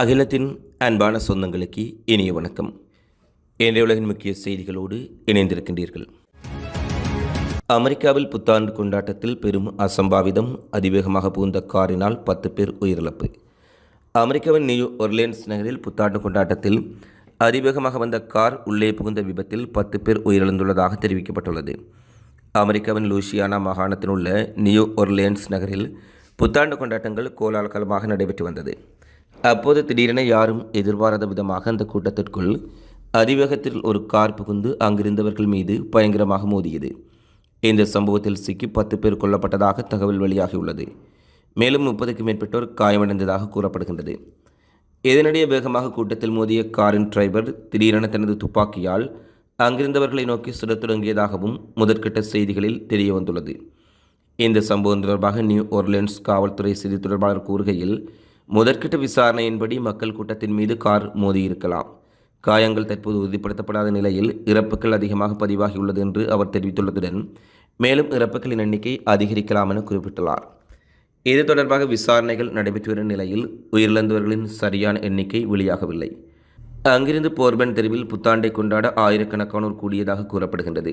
அகிலத்தின் அன்பான சொந்தங்களுக்கு இனிய வணக்கம். இன்றைய உலகின் முக்கிய செய்திகளோடு இணைந்திருக்கின்றீர்கள். அமெரிக்காவில் புத்தாண்டு கொண்டாட்டத்தில் பெரும் அசம்பாவிதம் அதிவேகமாக புகுந்த காரினால் பத்து பேர் உயிரிழப்பு. அமெரிக்காவின் நியூ ஒர்லேன்ஸ் நகரில் புத்தாண்டு கொண்டாட்டத்தில் அதிவேகமாக வந்த கார் உள்ளே புகுந்த விபத்தில் பத்து பேர் உயிரிழந்துள்ளதாக தெரிவிக்கப்பட்டுள்ளது. அமெரிக்காவின் லூசியானா மாகாணத்தில் உள்ள நியூ ஒர்லியன்ஸ் நகரில் புத்தாண்டு கொண்டாட்டங்கள் கோலாகலமாக நடைபெற்று வந்தது. அப்போது திடீரென யாரும் எதிர்பாராத விதமாக அந்த கூட்டத்திற்குள் அதிவேகத்தில் ஒரு கார் புகுந்து அங்கிருந்தவர்கள் மீது பயங்கரமாக மோதியது. இந்த சம்பவத்தில் சிக்கி பத்து பேர் கொல்லப்பட்டதாக தகவல் வெளியாகியுள்ளது. மேலும் முப்பதுக்கு மேற்பட்டோர் காயமடைந்ததாக கூறப்படுகின்றது. இதனிடையே வேகமாக கூட்டத்தில் மோதிய காரின் டிரைவர் திடீரென தனது துப்பாக்கியால் அங்கிருந்தவர்களை நோக்கி சுடத் தொடங்கியதாகவும் முதற்கட்ட செய்திகளில் தெரிய வந்துள்ளது இந்த சம்பவம் தொடர்பாக நியூ ஒர்லியன்ஸ் காவல்துறை செய்தி தொடர்பாளர் கூறுகையில் முதற்கட்ட விசாரணையின்படி மக்கள் கூட்டத்தின் மீது கார் மோதியிருக்கலாம் காயங்கள் தற்போது உறுதிப்படுத்தப்படாத நிலையில் இறப்புகள் அதிகமாக பதிவாகியுள்ளது என்று அவர் தெரிவித்துள்ளதுடன் மேலும் இறப்புகளின் எண்ணிக்கை அதிகரிக்கலாம் என குறிப்பிட்டுள்ளார். இது தொடர்பாக விசாரணைகள் நடைபெற்று வரும் நிலையில் உயிரிழந்தவர்களின் சரியான எண்ணிக்கை வெளியாகவில்லை. அங்கிருந்து போர்பன் தெருவில் புத்தாண்டை கொண்டாட ஆயிரக்கணக்கானோர் கூடியதாக கூறப்படுகின்றது.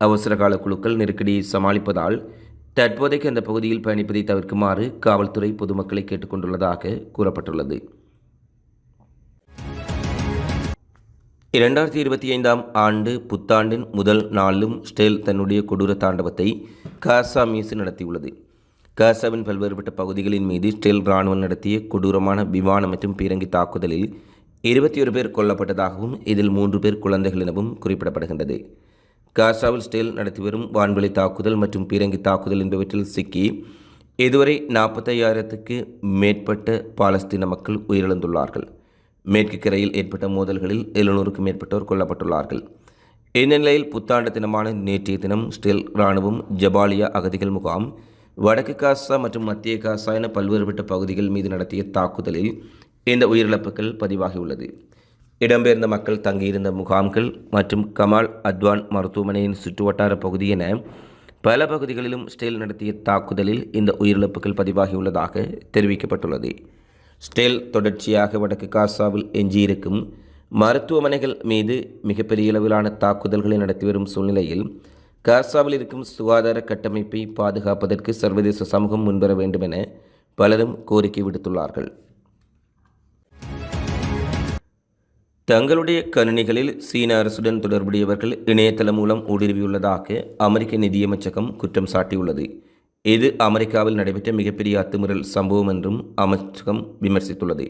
அவசரகால குழுக்கள் நெருக்கடியை சமாளிப்பதால் தற்போதைக்கு அந்த பகுதியில் பயணிப்பதை தவிர்க்குமாறு காவல்துறை பொதுமக்களை கேட்டுக்கொண்டுள்ளதாக கூறப்பட்டுள்ளது. இரண்டாயிரத்தி இருபத்தி ஐந்தாம் ஆண்டு புத்தாண்டின் முதல் நாளிலும் ஸ்டேல் தன்னுடைய கொடூர தாண்டவத்தை காசா மீசு நடத்தியுள்ளது. காசாவின் பல்வேறுபட்ட பகுதிகளின் மீது ஸ்டேல் இராணுவம் நடத்திய கொடூரமான விமான மற்றும் பீரங்கி தாக்குதலில் இருபத்தி ஒரு பேர் கொல்லப்பட்டதாகவும் இதில் மூன்று பேர் குழந்தைகள் எனவும் குறிப்பிடப்படுகின்றது. காசாவில் ஸ்டேல் நடத்தி வரும் வான்வெளி தாக்குதல் மற்றும் பீரங்கி தாக்குதல் என்பவற்றில் சிக்கி இதுவரை நாற்பத்தையாயிரத்துக்கு மேற்பட்ட பாலஸ்தீன மக்கள் உயிரிழந்துள்ளார்கள். மேற்கு கரையில் ஏற்பட்ட மோதல்களில் எழுநூறுக்கும் மேற்பட்டோர் கொல்லப்பட்டுள்ளார்கள். இந்த நிலையில் புத்தாண்டு தினமான நேற்றைய தினம் ஸ்டெல் இராணுவம் ஜபாலியா அகதிகள் முகாம் வடக்கு காசா மற்றும் மத்திய காசா என பல்வேறுபட்ட பகுதிகள் மீது நடத்திய தாக்குதலில் இந்த உயிரிழப்புகள் பதிவாகியுள்ளது. இடம்பெயர்ந்த மக்கள் தங்கியிருந்த முகாம்கள் மற்றும் கமால் அத்வான் மருத்துவமனையின் சுற்றுவட்டார பகுதி என பல பகுதிகளிலும் ஸ்டேல் நடத்திய தாக்குதலில் இந்த உயிரிழப்புகள் பதிவாகியுள்ளதாக தெரிவிக்கப்பட்டுள்ளது. ஸ்டேல் தொடர்ச்சியாக வடக்கு காசாவில் எஞ்சியிருக்கும் மருத்துவமனைகள் மீது மிகப்பெரிய அளவிலான தாக்குதல்களை நடத்தி வரும் சூழ்நிலையில் காசாவில் இருக்கும் சுகாதார கட்டமைப்பை பாதுகாப்பதற்கு சர்வதேச சமூகம் முன்வர வேண்டும் என பலரும் கோரிக்கை விடுத்துள்ளார்கள். தங்களுடைய கணினிகளில் சீன அரசுடன் தொடர்புடையவர்கள் இணையதளம் மூலம் ஊடுருவியுள்ளதாக அமெரிக்க நிதியமைச்சகம் குற்றம் சாட்டியுள்ளது. இது அமெரிக்காவில் நடைபெற்ற மிகப்பெரிய அத்துமுறல் சம்பவம் என்றும் அமைச்சகம் விமர்சித்துள்ளது.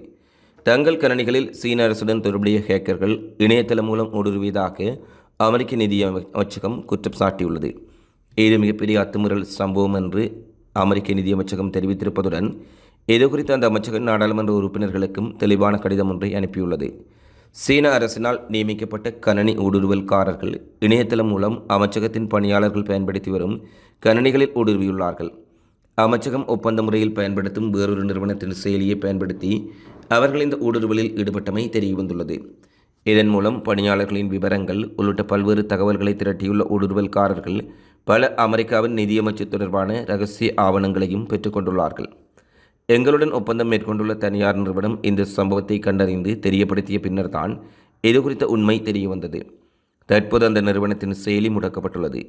தங்கள் கணனிகளில் சீன அரசுடன் தொடர்புடைய ஹேக்கர்கள் இணையதளம் மூலம் ஊடுருவியதாக அமெரிக்க நிதி அமைச்சகம் குற்றம் சாட்டியுள்ளது. இது மிகப்பெரிய அத்துமுறல் சம்பவம் என்று அமெரிக்க நிதியமைச்சகம் தெரிவித்திருப்பதுடன் இது குறித்து அந்த அமைச்சகம் நாடாளுமன்ற உறுப்பினர்களுக்கும் தெளிவான கடிதம் ஒன்றை அனுப்பியுள்ளது. சீன அரசினால் நியமிக்கப்பட்ட கணனி ஊடுருவல்காரர்கள் இணையதளம் மூலம் அமைச்சகத்தின் பணியாளர்கள் பயன்படுத்தி வரும் கணனிகளில் ஊடுருவியுள்ளார்கள். அமைச்சகம் ஒப்பந்த முறையில் பயன்படுத்தும் வேறொரு நிறுவனத்தின் செயலியை பயன்படுத்தி அவர்கள் இந்த ஊடுருவலில் ஈடுபட்டமை தெரியவந்துள்ளது. இதன் மூலம் பணியாளர்களின் விவரங்கள் உள்ளிட்ட பல்வேறு தகவல்களை திரட்டியுள்ள ஊடுருவல்காரர்கள் பல அமெரிக்காவின் நிதியமைச்சு தொடர்பான ரகசிய ஆவணங்களையும் பெற்றுக்கொண்டுள்ளார்கள். எங்களுடன் ஒப்பந்தம் மேற்கொண்டுள்ள தனியார் நிறுவனம் இந்த சம்பவத்தை கண்டறிந்து தெரியப்படுத்திய பின்னர் தான் இது குறித்த உண்மை தெரிய வந்தது தற்போது அந்த நிறுவனத்தின் செயலி முடக்கப்பட்டுள்ளது.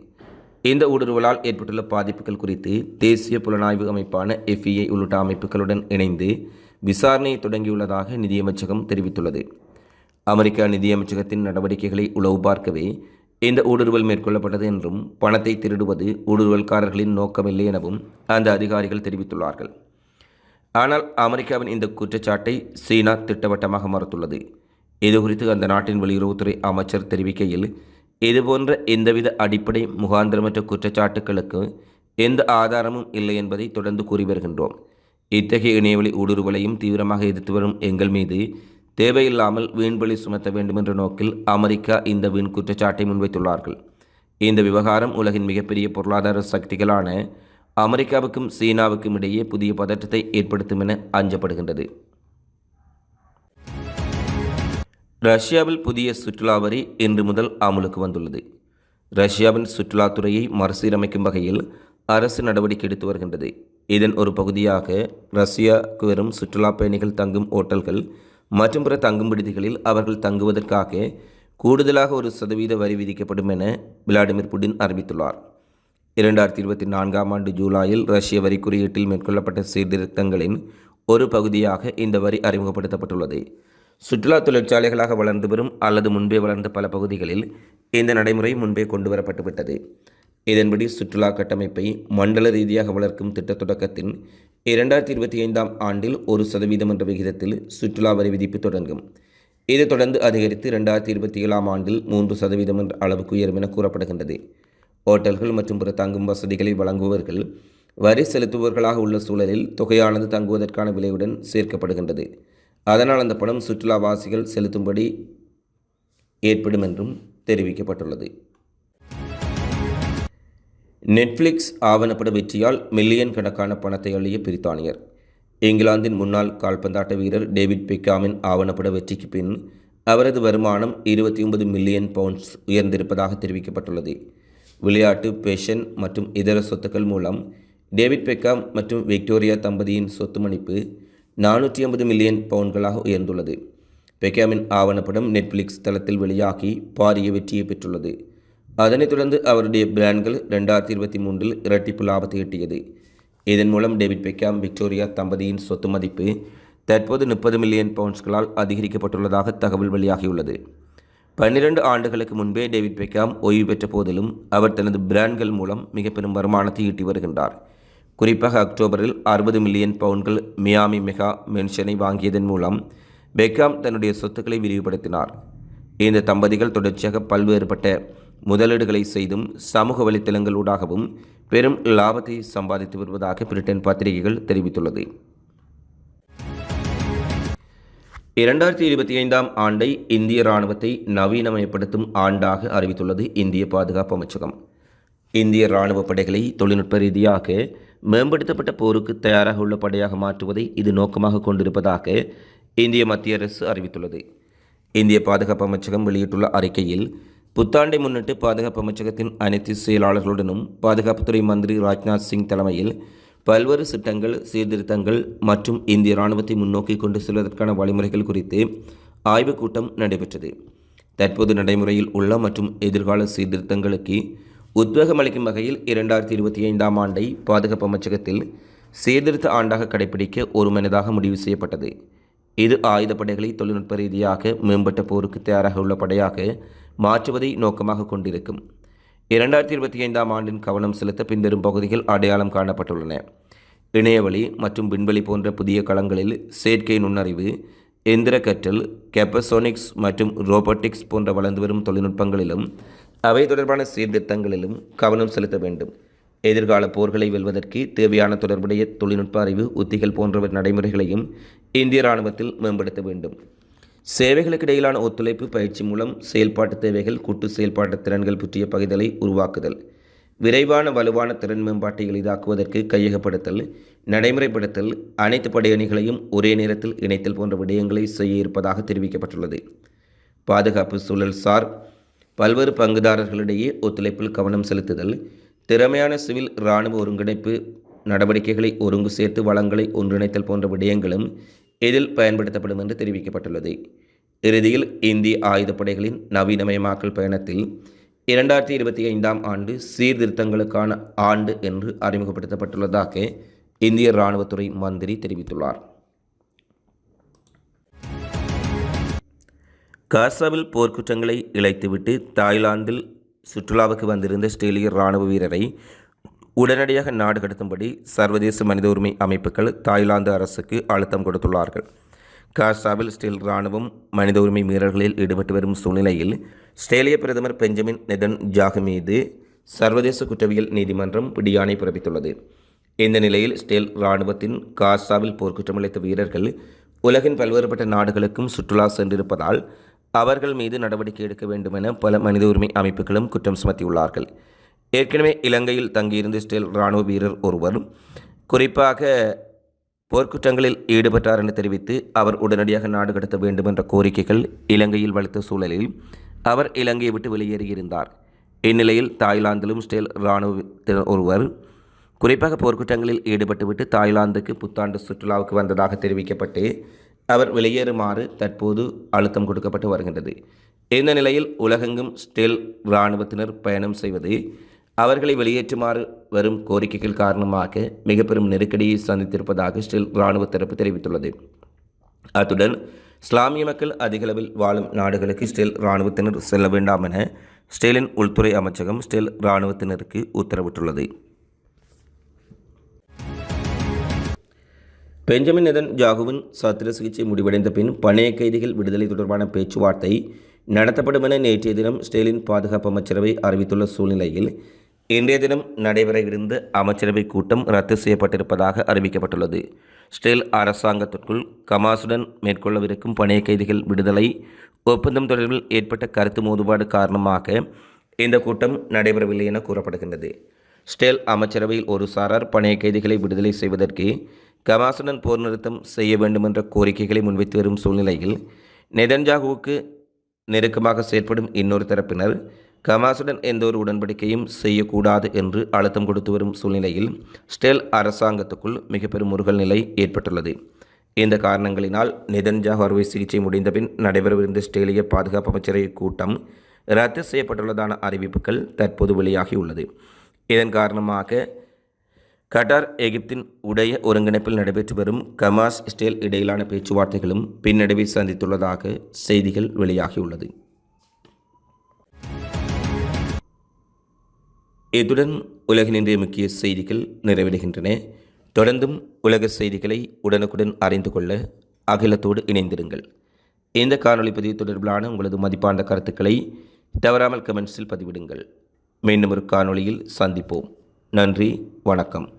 இந்த ஊடுருவலால் ஏற்பட்டுள்ள பாதிப்புகள் குறித்து தேசிய புலனாய்வு அமைப்பான எஃப்இஐ உள்ளிட்ட அமைப்புகளுடன் இணைந்து விசாரணையை தொடங்கியுள்ளதாக நிதியமைச்சகம் தெரிவித்துள்ளது. அமெரிக்கா நிதியமைச்சகத்தின் நடவடிக்கைகளை உளவு பார்க்கவே இந்த ஊடுருவல் மேற்கொள்ளப்பட்டது என்றும் பணத்தை திருடுவது ஊடுருவல்காரர்களின் நோக்கமில்லை எனவும் அந்த அதிகாரிகள் தெரிவித்துள்ளார்கள். ஆனால் அமெரிக்காவின் இந்த குற்றச்சாட்டை சீனா திட்டவட்டமாக மறுத்துள்ளது. இது குறித்து அந்த நாட்டின் வெளியுறவுத்துறை அமைச்சர் தெரிவிக்கையில் இதுபோன்ற எந்தவித அடிப்படை முகாந்திரமற்ற குற்றச்சாட்டுகளுக்கு எந்த ஆதாரமும் இல்லை என்பதை தொடர்ந்து கூறி வருகின்றோம். இத்தகைய இணையவழி ஊடுருவலையும் தீவிரமாக எதிர்த்து வரும் எங்கள் மீது தேவையில்லாமல் வீண்வெளி சுமத்த வேண்டும் என்ற நோக்கில் அமெரிக்கா இந்த வீண் குற்றச்சாட்டை முன்வைத்துள்ளார்கள். இந்த விவகாரம் உலகின் மிகப்பெரிய பொருளாதார சக்திகளான அமெரிக்காவுக்கும் சீனாவுக்கும் இடையே புதிய பதற்றத்தை ஏற்படுத்தும் என அஞ்சப்படுகின்றது. ரஷ்யாவில் புதிய சுற்றுலா வரி இன்று முதல் அமலுக்கு வந்துள்ளது. ரஷ்யாவின் சுற்றுலாத்துறையை மறுசீரமைக்கும் வகையில் அரசு நடவடிக்கை எடுத்து வருகின்றது. இதன் ஒரு பகுதியாக ரஷ்யாவுக்கு வரும் சுற்றுலா பயணிகள் தங்கும் ஓட்டல்கள் மற்றும் பிற தங்கும் விடுதிகளில் அவர்கள் தங்குவதற்காக கூடுதலாக ஒரு சதவீத வரி விதிக்கப்படும் என விளாடிமிர் புடின் அறிவித்துள்ளார். இரண்டாயிரத்தி இருபத்தி நான்காம் ஆண்டு ஜூலையில் ரஷ்ய வரி குறியீட்டில் மேற்கொள்ளப்பட்ட சீர்திருத்தங்களின் ஒரு பகுதியாக இந்த வரி அறிமுகப்படுத்தப்பட்டுள்ளது. சுற்றுலா தொழிற்சாலைகளாக வளர்ந்து வரும் அல்லது முன்பே வளர்ந்த பல பகுதிகளில் இந்த நடைமுறை முன்பே கொண்டு வரப்பட்டுவிட்டது இதன்படி சுற்றுலா கட்டமைப்பை மண்டல ரீதியாக வளர்க்கும் திட்ட தொடக்கத்தின் இரண்டாயிரத்தி இருபத்தி ஐந்தாம் ஆண்டில் ஒரு சதவீதம் என்ற விகிதத்தில் சுற்றுலா வரி விதிப்பு தொடங்கும். இதை தொடர்ந்து அதிகரித்து இரண்டாயிரத்தி இருபத்தி ஏழாம் ஆண்டில் மூன்று சதவீதம் என்ற அளவுக்கு உயரும் என கூறப்படுகின்றது. ஓட்டல்கள் மற்றும் பிற தங்கும் வசதிகளை வழங்குபவர்கள் வரி செலுத்துபவர்களாக உள்ள சூழலில் தொகையானது தங்குவதற்கான விலையுடன் சேர்க்கப்படுகின்றது. அதனால் அந்த பணம் சுற்றுலாவாசிகள் செலுத்தும்படி ஏற்படும் என்றும் தெரிவிக்கப்பட்டுள்ளது. நெட்ஃப்ளிக்ஸ் ஆவணப்பட வெற்றியால் மில்லியன் கணக்கான பணத்தை அள்ளிய பிரித்தானியர். இங்கிலாந்தின் முன்னாள் கால்பந்தாட்ட வீரர் டேவிட் பெக்காமின் ஆவணப்பட வெற்றிக்கு பின் அவரது வருமானம் இருபத்தி ஒன்பது மில்லியன் பவுண்ட்ஸ் உயர்ந்திருப்பதாக தெரிவிக்கப்பட்டுள்ளது. விளையாட்டு பேஷன் மற்றும் இதர சொத்துக்கள் மூலம் டேவிட் பெக்காம் மற்றும் விக்டோரியா தம்பதியின் சொத்து மதிப்பு நானூற்றி ஐம்பது மில்லியன் பவுன்களாக உயர்ந்துள்ளது. பெக்காமின் ஆவணப்படம் நெட்ஃப்ளிக்ஸ் தளத்தில் வெளியாகி பாரிய வெற்றியை பெற்றுள்ளது. அதனைத் தொடர்ந்து அவருடைய பிராண்ட்கள் ரெண்டாயிரத்தி இருபத்தி மூன்றில் இரட்டிப்பு லாபத்தை எட்டியது. இதன் மூலம் டேவிட் பெக்காம் விக்டோரியா தம்பதியின் சொத்து மதிப்பு தற்போது முப்பது மில்லியன் பவுண்ட்ஸ்களால் அதிகரிக்கப்பட்டுள்ளதாக தகவல் வெளியாகியுள்ளது. பன்னிரண்டு ஆண்டுகளுக்கு முன்பே டேவிட் பெக்காம் ஓய்வு பெற்ற போதிலும் அவர் தனது பிராண்ட்கள் மூலம் மிக பெரும் வருமானத்தை ஈட்டி வருகின்றார். குறிப்பாக அக்டோபரில் அறுபது மில்லியன் பவுண்ட்கள் மியாமி மெகா மென்ஷனை வாங்கியதன் மூலம் பெக்காம் தன்னுடைய சொத்துக்களை விரிவுபடுத்தினார். இந்த தம்பதிகள் தொடர்ச்சியாக பல்வேறுபட்ட முதலீடுகளை செய்தும் சமூக வலைத்தளங்களூடாகவும் பெரும் லாபத்தை சம்பாதித்து வருவதாக பிரிட்டன் பத்திரிகைகள் தெரிவித்துள்ளது. இரண்டாயிரத்தி இருபத்தி ஐந்தாம் ஆண்டை இந்திய இராணுவத்தை நவீனமயப்படுத்தும் ஆண்டாக அறிவித்துள்ளது இந்திய பாதுகாப்பு அமைச்சகம். இந்திய இராணுவ படைகளை தொழில்நுட்ப ரீதியாக மேம்படுத்தப்பட்ட போருக்கு தயாராக உள்ள படையாக மாற்றுவதை இது நோக்கமாக கொண்டிருப்பதாக இந்திய மத்திய அரசு அறிவித்துள்ளது. இந்திய பாதுகாப்பு அமைச்சகம் வெளியிட்டுள்ள அறிக்கையில் புத்தாண்டை முன்னிட்டு பாதுகாப்பு அமைச்சகத்தின் அனைத்து செயலாளர்களுடனும் பாதுகாப்புத்துறை மந்திரி ராஜ்நாத் சிங் தலைமையில் பல்வேறு சட்டங்கள் சீர்திருத்தங்கள் மற்றும் இந்திய இராணுவத்தை முன்னோக்கி கொண்டு செல்வதற்கான வழிமுறைகள் குறித்து ஆய்வுக் கூட்டம் நடைபெற்றது. தற்போது நடைமுறையில் உள்ள மற்றும் எதிர்கால சீர்திருத்தங்களுக்கு உத்வேகம் அளிக்கும் வகையில் இரண்டாயிரத்தி இருபத்தி ஐந்தாம் ஆண்டை பாதுகாப்பு அமைச்சகத்தில் சீர்திருத்த ஆண்டாக கடைபிடிக்க ஒருமனதாக முடிவு செய்யப்பட்டது. இது ஆயுதப்படைகளை தொழில்நுட்ப ரீதியாக மேம்பட்ட போருக்கு தயாராக உள்ள படையாக மாற்றுவதை நோக்கமாக கொண்டிருக்கும். இரண்டாயிரத்தி இருபத்தி ஐந்தாம் ஆண்டின் கவனம் செலுத்த பின்வரும் பகுதிகள் அடையாளம் காணப்பட்டுள்ளன. இணையவழி மற்றும் விண்வெளி போன்ற புதிய களங்களில் செயற்கை நுண்ணறிவு எந்திர கற்றல் கெப்பசோனிக்ஸ் மற்றும் ரோபோட்டிக்ஸ் போன்ற வளர்ந்து வரும் தொழில்நுட்பங்களிலும் அவை தொடர்பான சீர்திருத்தங்களிலும் கவனம் செலுத்த வேண்டும். எதிர்கால போர்களை வெல்வதற்கு தேவையான தொடர்புடைய தொழில்நுட்ப அறிவு உத்திகள் போன்ற நடைமுறைகளையும் இந்திய இராணுவத்தில் மேம்படுத்த வேண்டும். சேவைகளுக்கு இடையிலான ஒத்துழைப்பு பயிற்சி மூலம் செயல்பாட்டு தேவைகள் கூட்டு செயல்பாட்டு திறன்கள் பற்றிய பகிர்தலை உருவாக்குதல் விரைவான வலுவான திறன் மேம்பாட்டை எளிதாக்குவதற்கு கையகப்படுத்தல் நடைமுறைப்படுத்தல் அனைத்து படையணிகளையும் ஒரே நேரத்தில் இணைத்தல் போன்ற விடயங்களை செய்ய இருப்பதாக தெரிவிக்கப்பட்டுள்ளது. பாதுகாப்பு சூழல் சார் பல்வேறு பங்குதாரர்களிடையே ஒத்துழைப்பில் கவனம் செலுத்துதல் திறமையான சிவில் இராணுவ ஒருங்கிணைப்பு நடவடிக்கைகளை ஒருங்கு சேர்த்து வளங்களை ஒன்றிணைத்தல் போன்ற விடயங்களும் இதில் பயன்படுத்தப்படும் என்று தெரிவிக்கப்பட்டுள்ளது. இறுதியில் இந்திய ஆயுதப்படைகளின் நவீனமயமாக்கல் பயணத்தில் இரண்டாயிரத்தி இருபத்தி ஐந்தாம் ஆண்டு சீர்திருத்தங்களுக்கான ஆண்டு என்று அறிமுகப்படுத்தப்பட்டுள்ளதாக இந்திய இராணுவத்துறை மந்திரி தெரிவித்துள்ளார். காசாவில் போர்க்குற்றங்களை இழைத்துவிட்டு தாய்லாந்தில் சுற்றுலாவுக்கு வந்திருந்த ஆஸ்திரேலிய இராணுவ வீரரை உடனடியாக நாடு கடத்தும்படி சர்வதேச மனித உரிமை அமைப்புகள் தாய்லாந்து அரசுக்கு அழுத்தம் கொடுத்துள்ளார்கள். காசாவில் ஸ்டீல் இராணுவம் மனித உரிமை மீறல்களில் ஈடுபட்டு வரும் சூழ்நிலையில் ஸ்ட்ரேலிய பிரதமர் பெஞ்சமின் நெதன் ஜாகு மீது சர்வதேச குற்றவியல் நீதிமன்றம் பிடியாணை பிறப்பித்துள்ளது. இந்த நிலையில் ஸ்டேல் இராணுவத்தின் காசாவில் போர்க்குற்றம் அளித்த வீரர்கள் உலகின் பல்வேறுபட்ட நாடுகளுக்கும் சுற்றுலா சென்றிருப்பதால் அவர்கள் மீது நடவடிக்கை எடுக்க வேண்டும் என பல மனித உரிமை அமைப்புகளும் குற்றம் சுமத்தியுள்ளார்கள். ஏற்கனவே இலங்கையில் தங்கியிருந்த இஸ்ரேல் இராணுவ வீரர் ஒருவர் குறிப்பாக போர்க்குற்றங்களில் ஈடுபட்டார் என தெரிவித்து அவர் உடனடியாக நாடு கடத்த வேண்டும் என்ற கோரிக்கைகள் இலங்கையில் வலுத்த சூழலில் அவர் இலங்கையை விட்டு வெளியேறியிருந்தார். இந்நிலையில் தாய்லாந்திலும் ஸ்டேல் இராணுவ ஒருவர் குறிப்பாக போர்க்குற்றங்களில் ஈடுபட்டுவிட்டு தாய்லாந்துக்கு புத்தாண்டு சுற்றுலாவுக்கு வந்ததாக தெரிவிக்கப்பட்டு அவர் வெளியேறுமாறு தற்போது அழுத்தம் கொடுக்கப்பட்டு வருகின்றது. இந்த நிலையில் உலகெங்கும் ஸ்டெல் இராணுவத்தினர் பயணம் செய்வது அவர்களை வெளியேற்றுமாறு வரும் கோரிக்கைகள் காரணமாக மிக பெரும் நெருக்கடியை சந்தித்திருப்பதாக ஸ்டெல் இராணுவ தரப்பு தெரிவித்துள்ளது. அத்துடன் இஸ்லாமிய மக்கள் அதிகளவில் வாழும் நாடுகளுக்கு ஸ்டெல் இராணுவத்தினர் செல்ல வேண்டாம் என ஸ்டெலின் உள்துறை அமைச்சகம் ஸ்டெல் இராணுவத்தினருக்கு உத்தரவிட்டுள்ளது. பெஞ்சமின் நெதன் ஜாகுவின் சத்திர சிகிச்சை முடிவடைந்த பின் பணைய கைதிகள் விடுதலை தொடர்பான பேச்சுவார்த்தை நடத்தப்படும் என நேற்றைய தினம் ஸ்டேலின் பாதுகாப்பு அமைச்சரவை அறிவித்துள்ள சூழ்நிலையில் இன்றைய தினம் நடைபெற இருந்த அமைச்சரவை கூட்டம் ரத்து செய்யப்பட்டிருப்பதாக அறிவிக்கப்பட்டுள்ளது. ஸ்டெல் அரசாங்கத்திற்குள் கமாசுடன் மேற்கொள்ளவிருக்கும் பணைய கைதிகள் விடுதலை ஒப்பந்தம் தொடர்பில் ஏற்பட்ட கருத்து மோதுபாடு காரணமாக இந்த கூட்டம் நடைபெறவில்லை என கூறப்படுகின்றது. ஸ்டேல் அமைச்சரவையில் ஒரு சாரார் பணைய கைதிகளை விடுதலை செய்வதற்கு கமாசுடன் போர் நிறுத்தம் செய்ய வேண்டுமென்ற கோரிக்கைகளை முன்வைத்து வரும் சூழ்நிலையில் நெதன்ஜாகுவுக்கு நெருக்கமாக செயற்படும் இன்னொரு தரப்பினர் கமாசுடன் எந்த ஒரு உடன்படிக்கையும் செய்யக்கூடாது என்று அழுத்தம் கொடுத்து வரும் சூழ்நிலையில் ஸ்டெல் அரசாங்கத்துக்குள் மிக பெரும் முருகல் நிலை ஏற்பட்டுள்ளது. இந்த காரணங்களினால் நெதன்ஜாகு அறுவை சிகிச்சை முடிந்தபின் நடைபெறவிருந்த ஸ்டேலிய பாதுகாப்பு அமைச்சரவை கூட்டம் ரத்து செய்யப்பட்டுள்ளதான அறிவிப்புகள் தற்போது வெளியாகியுள்ளது. இதன் காரணமாக கட்டார் எகிப்தின் உடைய ஒருங்கிணைப்பில் நடைபெற்று வரும் கமாஸ் ஸ்டேல் இடையிலான பேச்சுவார்த்தைகளும் பின்னடைவை சந்தித்துள்ளதாக செய்திகள் வெளியாகியுள்ளது. இத்துடன் உலகின் இன்றைய முக்கிய செய்திகள் நிறைவடைகின்றன தொடர்ந்தும் உலக செய்திகளை உடனுக்குடன் அறிந்து கொள்ள அகிலத்தோடு இணைந்திருங்கள். இந்த காணொளி பதிவு தொடர்பிலான உங்களது மதிப்பான கருத்துக்களை தவறாமல் கமெண்ட்ஸில் பதிவிடுங்கள். மீண்டும் ஒரு காணொளியில் சந்திப்போம். நன்றி வணக்கம்.